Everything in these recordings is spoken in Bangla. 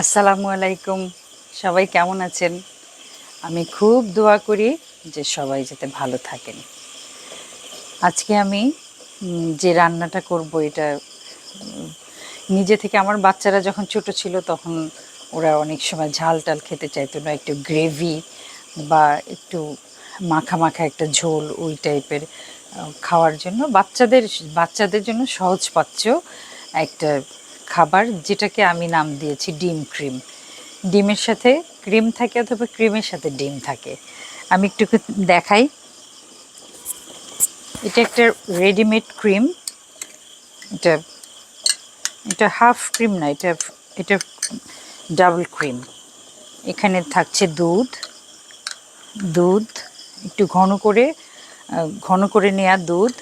আসসালামু আলাইকুম। সবাই কেমন আছেন? আমি খুব দোয়া করি যে সবাই যাতে ভালো থাকেন। আজকে আমি যে রান্নাটা করব এটা নিজে থেকে আমার বাচ্চারা যখন ছোট ছিল তখন ওরা অনেক সময় ঝাল টাল খেতে চাইতো না, একটু গ্রেভি বা একটু মাখা মাখা একটা ঝোল ওই টাইপের খাওয়ার জন্য। বাচ্চাদের বাচ্চাদের জন্য সহজ পাচ্ছ একটা খাবার যেটাকে আমি নাম দিয়েছি ডিম ক্রিম। ডিমের সাথে ক্রিম থাকে অথবা ক্রিমের সাথে ডিম থাকে। আমি একটু দেখাই। এটা একটা রেডিমেড ক্রিম। এটা এটা হাফ ক্রিম না, এটা এটা ডাবল ক্রিম। এখানে থাকছে দুধ। দুধ, একটু ঘন করে ঘন করে নেওয়া দুধ।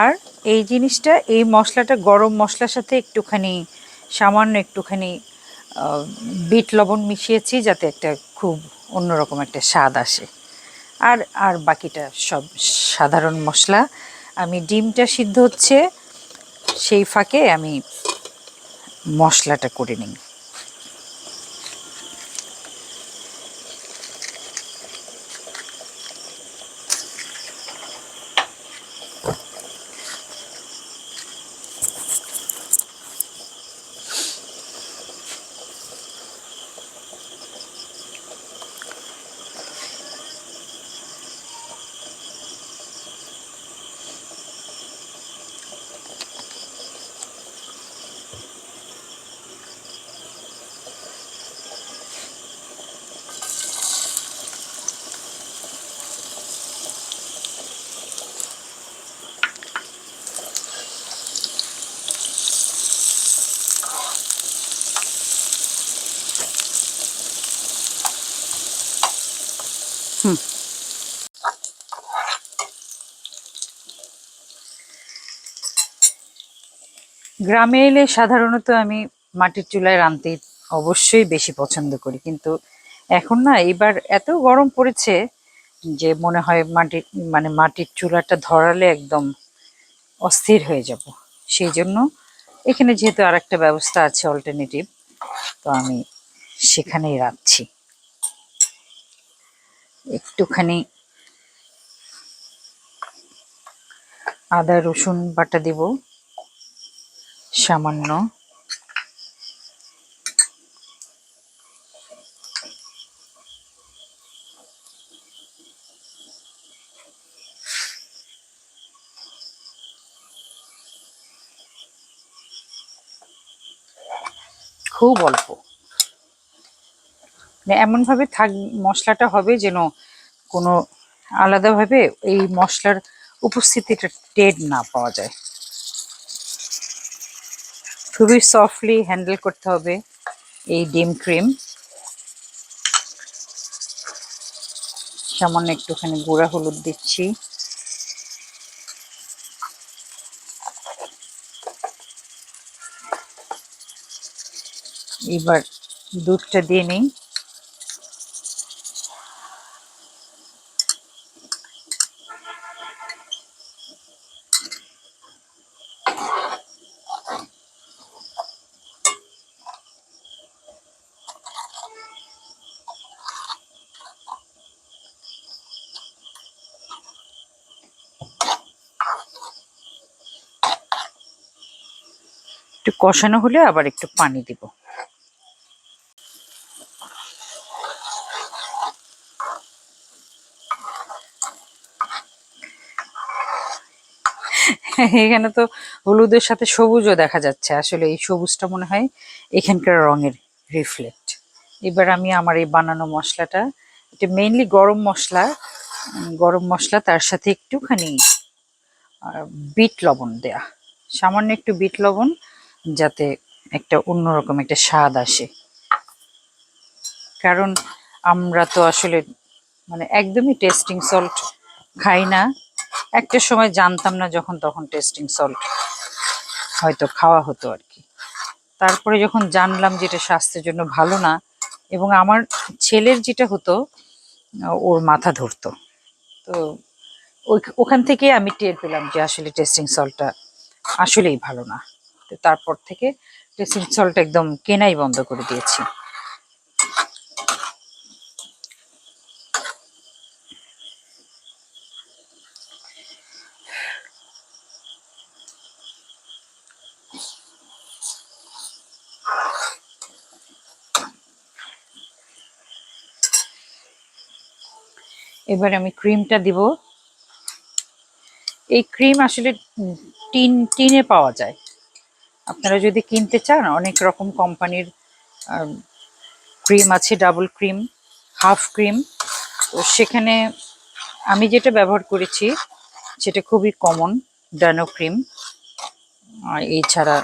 আর এই জিনিসটা, এই মশলাটা গরম মশলার সাথে একটুখানি, সামান্য একটুখানি বিট লবণ মিশিয়েছি যাতে একটা খুব অন্যরকম একটা স্বাদ আসে। আর আর বাকিটা সব সাধারণ মশলা। আমি ডিমটা সিদ্ধ হচ্ছে, সেই ফাঁকে আমি মশলাটা করে নিই। গ্রামে এলে সাধারণত আমি মাটির চুলায় রাঁধতে অবশ্যই বেশি পছন্দ করি। কিন্তু এখন না, এবার এত গরম পড়েছে যে মনে হয় মাটির মানে মাটির চুলাটা ধরালে একদম অস্থির হয়ে যাব। সেই জন্য এখানে যেহেতু আর একটা ব্যবস্থা আছে অল্টারনেটিভ তো আমি সেখানেই রাখছি একটুখানি আদা, রসুন বাটা দিব। সামান্য। খুব অল্প। মানে এমনভাবে থাক, মশলাটা হবে যেন কোনো আলাদাভাবে এই মশলার উপস্থিতিটা টের না পাওয়া যায়। খুবই সফটলি হ্যান্ডেল করতে হবে এই ডিম ক্রিম। সামান্য একটুখানি গুঁড়া হলুদ দিচ্ছি। এবার দুধটা দিয়ে নিই। একটু কষানো হলে আবার একটু পানি দিব। এখানে তো হলুদের সাথে সবুজও দেখা যাচ্ছে। আসলে এই সবুজটা মনে হয় এখানকার রঙের রিফ্লেক্ট এবার আমি আমার এই বানানো মশলাটা, এটা মেইনলি গরম মশলা গরম মশলা, তার সাথে একটুখানি বিট লবণ দেয়া। সামান্য একটু বিট লবণ যাতে একটা অন্যরকম একটা স্বাদ আসে। কারণ আমরা তো আসলে মানে একদমই টেস্টিং সল্ট খাই না। একটা সময় জানতাম না যখন তখন টেস্টিং সল্ট হয়তো খাওয়া হতো আর কি। তারপরে যখন জানলাম যে এটা স্বাস্থ্যের জন্য ভালো না এবং আমার ছেলের যেটা হতো ওর মাথা ধরতো। তো ওখান থেকে আমি টের পেলাম যে আসলে টেস্টিং সল্টটা আসলেই ভালো না। তারপর থেকে ড্রেসিং সল্ট একদম কেনাই বন্ধ করে দিয়েছি। এবার আমি ক্রিমটা দিব। এই ক্রিম আসলে টিন, টিনে পাওয়া যায়। আপনারা যদি কিনতে চান, অনেক রকম কোম্পানির ক্রিম আছে ডাবল ক্রিম হাফ ক্রিম তো সেখানে আমি যেটা ব্যবহার করেছি, সেটা খুবই কমন ডানো ক্রিম আর এছাড়া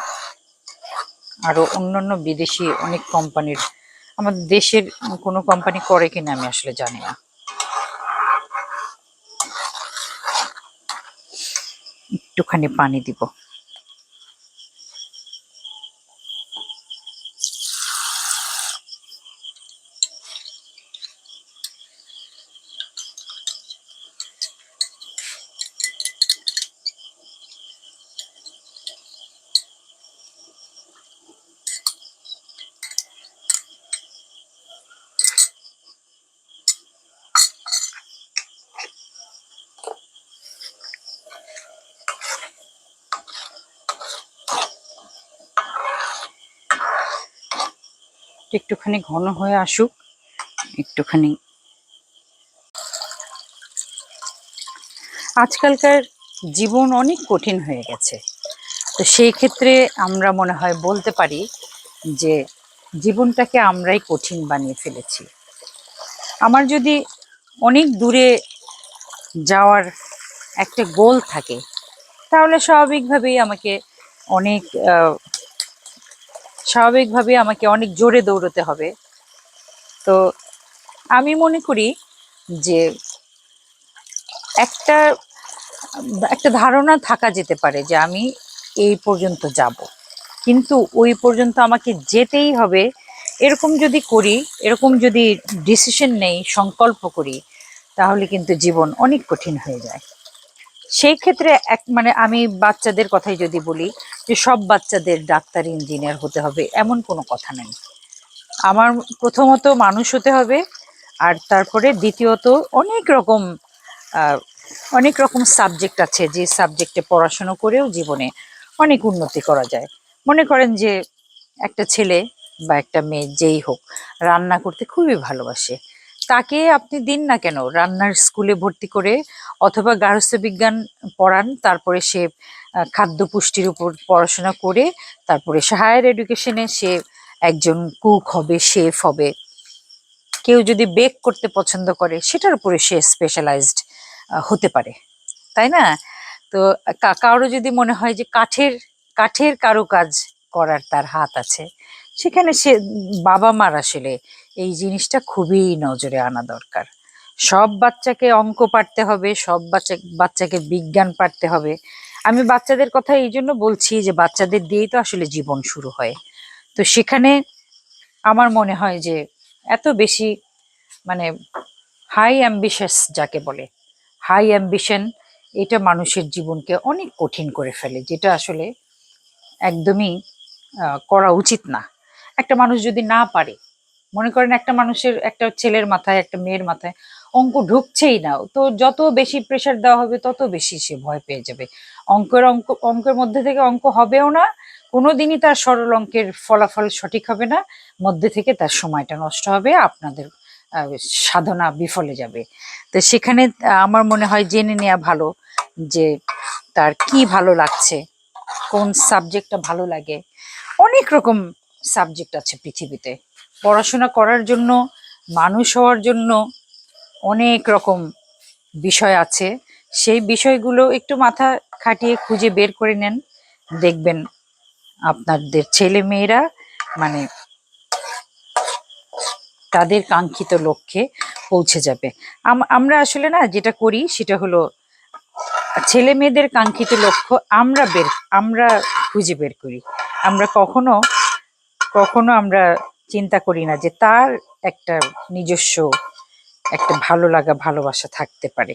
আরও অন্যান্য বিদেশি অনেক কোম্পানির। আমাদের দেশের কোনো কোম্পানি করে কিনা আমি আসলে জানি না। একটুখানি পানি দিব। একটুখানি ঘন হয়ে আসুক, একটুখানি। আজকালকার জীবন অনেক কঠিন হয়ে গেছে। তো সেই ক্ষেত্রে আমরা মনে হয় বলতে পারি যে জীবনটাকে আমরাই কঠিন বানিয়ে ফেলেছি। আমার যদি অনেক দূরে যাওয়ার একটা গোল থাকে, তাহলে স্বাভাবিকভাবেই আমাকে অনেক স্বাভাবিকভাবে আমাকে অনেক জোরে দৌড়তে হবে। তো আমি মনে করি যে একটা একটা ধারণা থাকা যেতে পারে যে আমি এই পর্যন্ত যাব। কিন্তু ওই পর্যন্ত আমাকে যেতেই হবে। এরকম যদি করি, এরকম যদি ডিসিশন নেই, সংকল্প করি, তাহলে কিন্তু জীবন অনেক কঠিন হয়ে যায়। সেই ক্ষেত্রে এক মানে আমি বাচ্চাদের কথাই যদি বলি যে সব বাচ্চাদের ডাক্তার, ইঞ্জিনিয়ার হতে হবে এমন কোনো কথা নেই। আমার প্রথমত মানুষ হতে হবে আর তারপরে দ্বিতীয়ত অনেক রকম অনেক রকম সাবজেক্ট আছে যে সাবজেক্টে পড়াশুনো করেও জীবনে অনেক উন্নতি করা যায়। মনে করেন যে একটা ছেলে বা একটা মেয়ে যেই হোক, রান্না করতে খুবই ভালোবাসে। তাকে আপনি দিন না কেন? রান্নার স্কুলে ভর্তি করে অথবা গার্হস্থ্য বিজ্ঞান পড়ান, তারপরে সে খাদ্য পুষ্টির উপর পড়াশোনা করে, তারপরে সে হায়ার এডুকেশনে সে একজন কুক হবে, শেফ হবে। কেউ যদি বেক করতে পছন্দ করে, সেটার উপরে সে স্পেশালাইজড হতে পারে। তাই না? তো কারও যদি মনে হয় যে কাঠের কাঠের কারুকাজ করার তার হাত আছে, সেখানে সে বাবা মার আসলে এই জিনিসটা খুবই নজরে আনা দরকার। সব বাচ্চাকে অঙ্ক পারতে হবে, সব বাচ্চা, বাচ্চাকে বিজ্ঞান পারতে হবে। আমি বাচ্চাদের কথা এই জন্য বলছি যে বাচ্চাদের দিয়েই তো আসলে জীবন শুরু হয়। তো সেখানে আমার মনে হয় যে এত বেশি মানে হাই অ্যাম্বিশাস যাকে বলে হাই অ্যাম্বিশন এটা মানুষের জীবনকে অনেক কঠিন করে ফেলে, যেটা আসলে একদমই করা উচিত না। একটা মানুষ যদি না পারে মনে করেন একটা মানুষের, একটা ছেলের মাথায়, একটা মেয়ের মাথায় অঙ্ক ঢুকছেই না। তো যত বেশি প্রেশার দেওয়া হবে, তত বেশি সে ভয় পেয়ে যাবে। অঙ্কের অঙ্ক, অঙ্কের মধ্যে থেকে অঙ্ক হবেও না, কোনোদিনই তার সরল অঙ্কের ফলাফল সঠিক হবে না, মধ্যে থেকে তার সময়টা নষ্ট হবে, আপনাদের সাধনা বিফলে যাবে। তো সেখানে আমার মনে হয় জেনে নেওয়া ভালো যে তার কি ভালো লাগছে, কোন সাবজেক্টটা ভালো লাগে। অনেক রকম সাবজেক্ট আছে পৃথিবীতে। পড়াশোনা করার জন্য, মানুষ হওয়ার জন্য অনেক রকম বিষয় আছে। সেই বিষয়গুলো একটু মাথা খাটিয়ে খুঁজে বের করে নেন, দেখবেন আপনাদের ছেলে মেয়েরা মানে তাদের কাঙ্ক্ষিত লক্ষ্যে পৌঁছে যাবে। আম- আমরা আসলে না যেটা করি সেটা হলো, ছেলে মেয়েদের কাঙ্ক্ষিত লক্ষ্য আমরা বের, আমরা খুঁজে বের করি। আমরা কখনো কখনো আমরা চিন্তা করি না যে তার একটা নিজস্ব একটা ভালো লাগা, ভালোবাসা থাকতে পারে।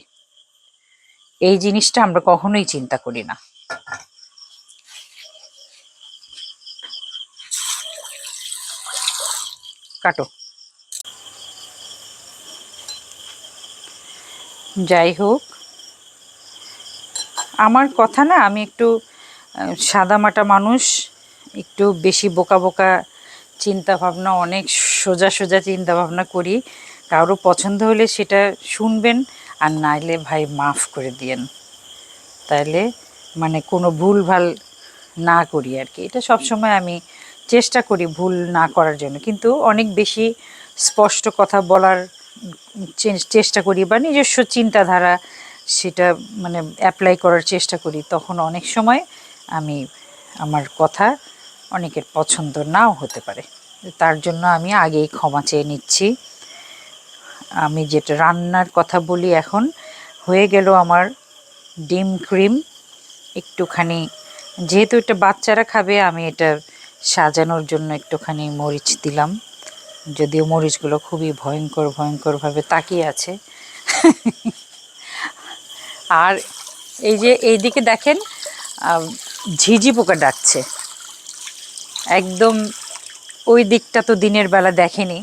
এই জিনিসটা আমরা কখনোই চিন্তা করি না। কাটো। যাই হোক, আমার কথা না, আমি একটু সাদামাটা মানুষ, একটু বেশি বোকা বোকা চিন্তা ভাবনা অনেক সোজা সোজা চিন্তা ভাবনা করি। কারও পছন্দ হলে সেটা শুনবেন, আর নাইলে ভাই মাফ করে দিয়েন। তাইলে মানে কোনো ভুল ভালো না করি আর কি এটা সবসময় আমি চেষ্টা করি ভুল না করার জন্য। কিন্তু অনেক বেশি স্পষ্ট কথা বলার চেষ্টা করি বা নিজস্ব চিন্তাধারা সেটা মানে অ্যাপ্লাই করার চেষ্টা করি, তখন অনেক সময় আমি আমার কথা অনেকের পছন্দ নাও হতে পারে। তার জন্য আমি আগেই ক্ষমা চেয়ে নিচ্ছি। আমি যেটা রান্নার কথা বলি এখন, হয়ে গেল আমার ডিম ক্রিম। একটুখানি, যেহেতু এটা বাচ্চারা খাবে, আমি এটা সাজানোর জন্য একটুখানি মরিচ দিলাম। যদিও মরিচগুলো খুবই ভয়ঙ্কর, ভয়ঙ্করভাবে তাকিয়ে আছে। আর এই যে, এইদিকে দেখেন ঝিঝি পোকা ডাকছে। একদম ওই দিকটা তো দিনের বেলা দেখেনি।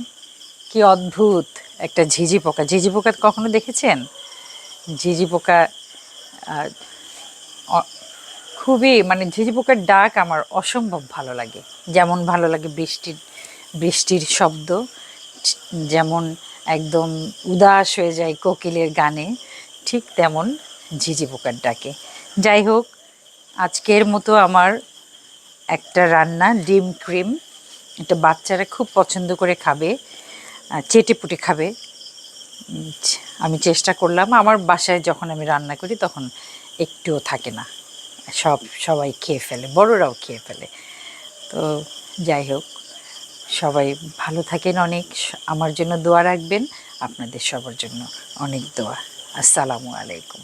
কি অদ্ভুত একটা ঝিঝি পোকা। ঝিঝি পোকা কখনো দেখেছেন? ঝিঝি পোকা খুবই মানে ঝিঝি পোকার ডাক আমার অসম্ভব ভালো লাগে। যেমন ভালো লাগে বৃষ্টির বৃষ্টির শব্দ, যেমন একদম উদাস হয়ে যায় কোকিলের গানে, ঠিক তেমন ঝিঝি পোকার ডাকে। যাই হোক, আজকের মতো আমার একটা রান্না, ডিম, ক্রিম। এটা বাচ্চারা খুব পছন্দ করে খাবে চেটে পুটে খাবে। আমি চেষ্টা করলাম। আমার বাসায় যখন আমি রান্না করি তখন একটুও থাকে না। সব, সবাই খেয়ে ফেলে, বড়রাও খেয়ে ফেলে। তো যাই হোক, সবাই ভালো থাকেন অনেক। আমার জন্য দোয়া রাখবেন। আপনাদের সবার জন্য অনেক দোয়া। আসসালামু আলাইকুম।